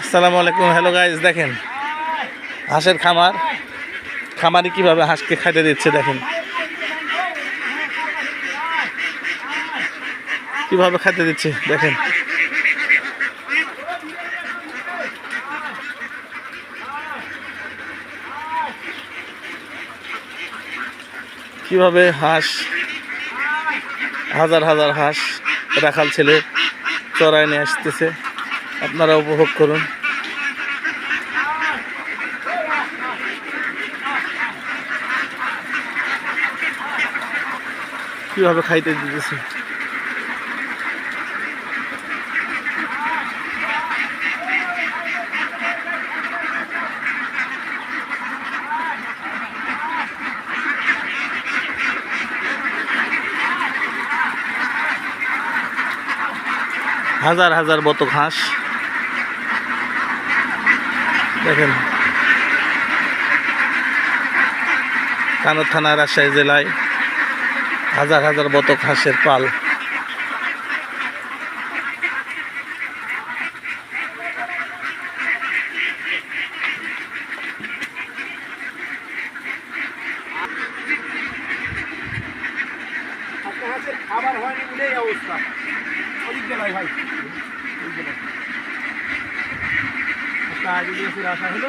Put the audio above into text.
আসসালামু আলাইকুম hello guys দেখেন। হাঁসের খামার। খামারি কীভাবে হাঁসকে খাইতে দিচ্ছে, দেখেন। কীভাবে খাইতে দিচ্ছে, দেখেন। কীভাবে হাঁস, হাজার হাজার হাঁস, রাখাল ছেলে চড়ায় নিয়ে আসতেছে। আপনারা উপভোগ করুন। কীভাবে খাইতে দিতেছে? হাজার হাজার বতক হাঁস দেখেন। কানোর থানা রাজশাহী জেলায় হাজার হাজার বতক হাঁসের পাল। খাবার হয়নি অবস্থা। জেলায়। জেলায়। আগে দিয়ে ফিরে হলো